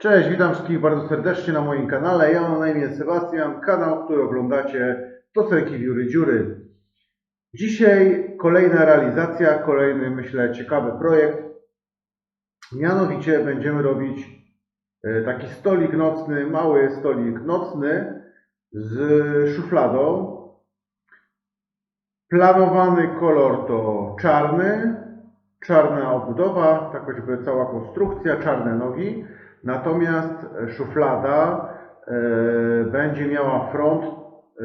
Cześć, witam wszystkich bardzo serdecznie na moim kanale. Ja mam na imię Sebastian, kanał, który oglądacie to Cenki Wióry Dziury. Dzisiaj kolejna realizacja, kolejny myślę ciekawy projekt. Mianowicie będziemy robić e, taki stolik nocny, mały stolik nocny z szufladą. Planowany kolor to czarny, czarna obudowa, tak choćby cała konstrukcja, czarne nogi. Natomiast szuflada e, będzie miała front e,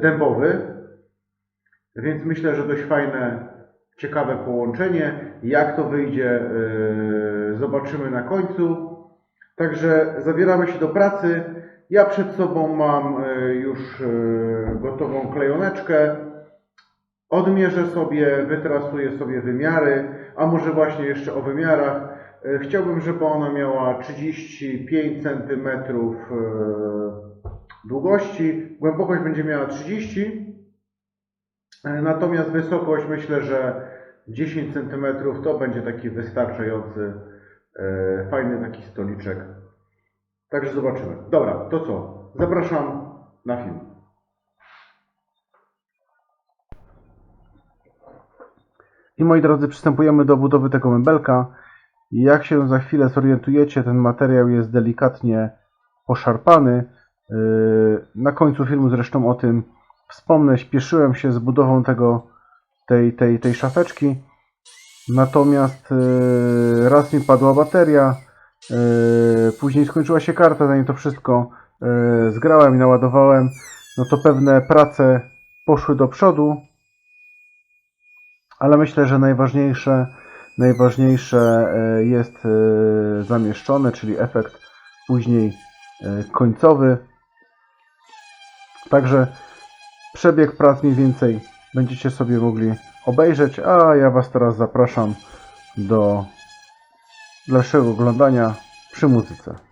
dębowy, więc myślę, że dość fajne, ciekawe połączenie. Jak to wyjdzie, e, zobaczymy na końcu. Także zabieramy się do pracy. Ja przed sobą mam już gotową klejoneczkę. Odmierzę sobie, wytrasuję sobie wymiary, a może właśnie jeszcze o wymiarach. E, Chciałbym, żeby ona miała 35 cm długości, głębokość będzie miała 30 E, Natomiast wysokość myślę, że 10 cm to będzie taki wystarczający, e, fajny taki stoliczek. Także zobaczymy. Dobra, to co? Zapraszam na film. I moi drodzy, przystępujemy do budowy tego mebelka. Jak się za chwilę zorientujecie, ten materiał jest delikatnie poszarpany. Yy, Na końcu filmu zresztą o tym wspomnę. Śpieszyłem się z budową tego, tej, tej, tej szafeczki. Natomiast yy, raz mi padła bateria, yy, później skończyła się karta, zanim to wszystko zgrałem i naładowałem, no to pewne prace poszły do przodu, ale myślę, że najważniejsze, najważniejsze e, jest e, zamieszczone, czyli efekt później e, końcowy. Także przebieg prac mniej więcej będziecie sobie mogli obejrzeć, a ja Was teraz zapraszam do dalszego oglądania przy muzyce.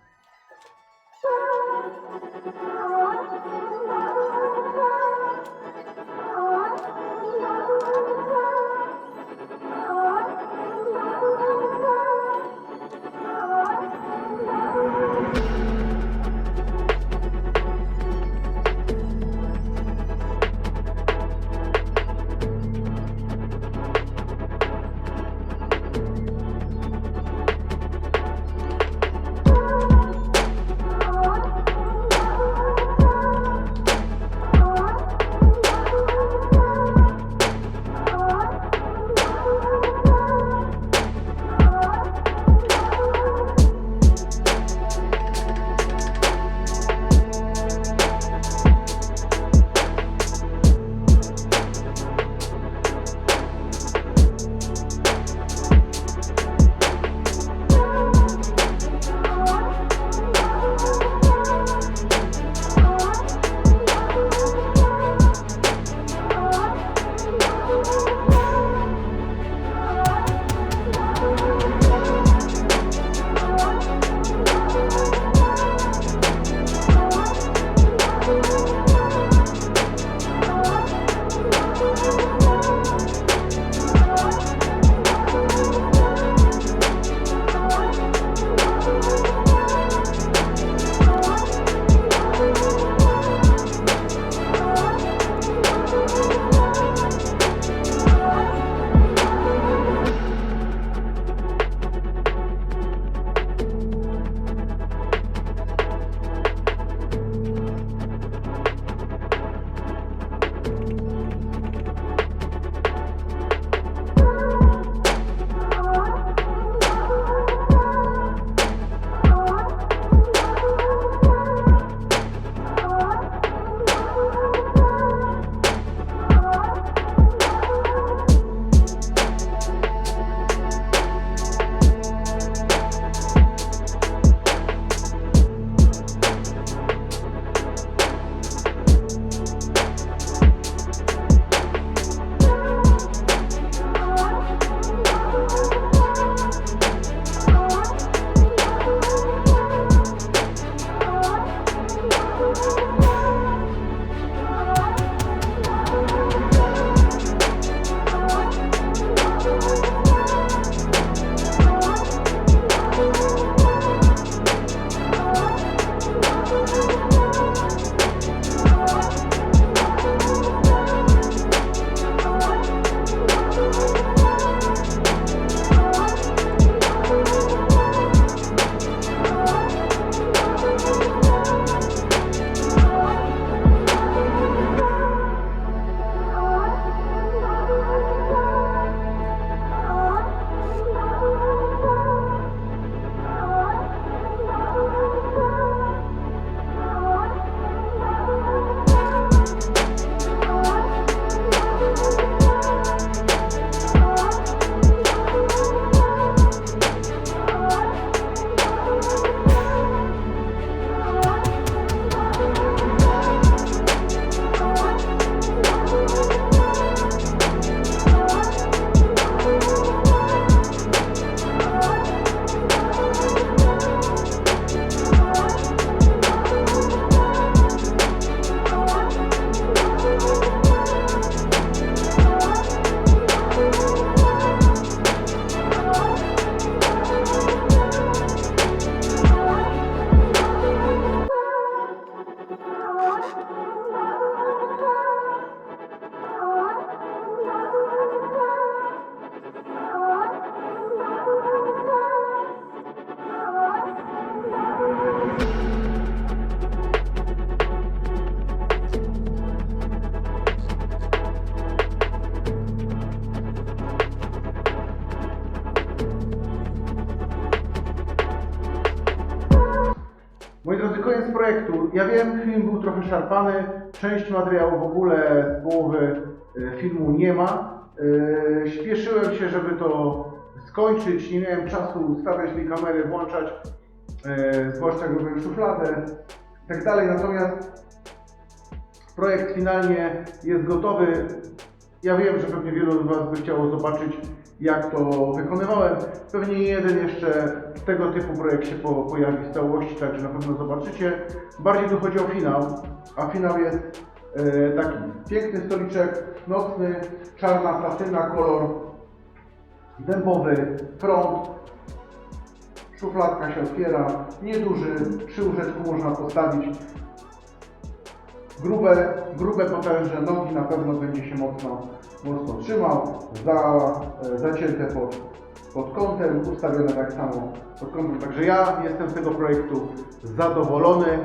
Ja wiem, film był trochę szarpany, część materiału w ogóle z połowy e, filmu nie ma. E, Śpieszyłem się, żeby to skończyć, nie miałem czasu stawiać tej kamery, włączać, e, zwłaszcza robiłem szufladę i tak dalej. Natomiast projekt finalnie jest gotowy. Ja wiem, że pewnie wielu z Was by chciało zobaczyć, jak to wykonywałem. Pewnie nie jeden jeszcze tego typu projekt się po, pojawi w całości, także na pewno zobaczycie. Bardziej tu chodzi o finał, a finał jest e, taki piękny stoliczek nocny, czarna satyna, kolor dębowy, front, szufladka się otwiera, nieduży, przy łóżeczku można postawić grube, grube potężne nogi na pewno będzie się mocno, mocno trzymał, za, e, zacięte pod, pod kątem, ustawione tak samo pod kątem. Także ja jestem z tego projektu zadowolony.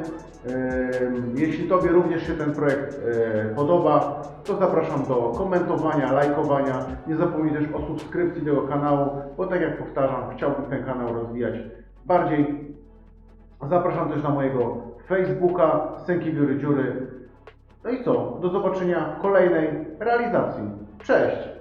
Jeśli Tobie również się ten projekt e, podoba, to zapraszam do komentowania, lajkowania. Nie zapomnij też o subskrypcji tego kanału, bo tak jak powtarzam, chciałbym ten kanał rozwijać bardziej. Zapraszam też na mojego Facebooka, Sęki Biury Dziury. No i co? Do zobaczenia w kolejnej realizacji. Cześć!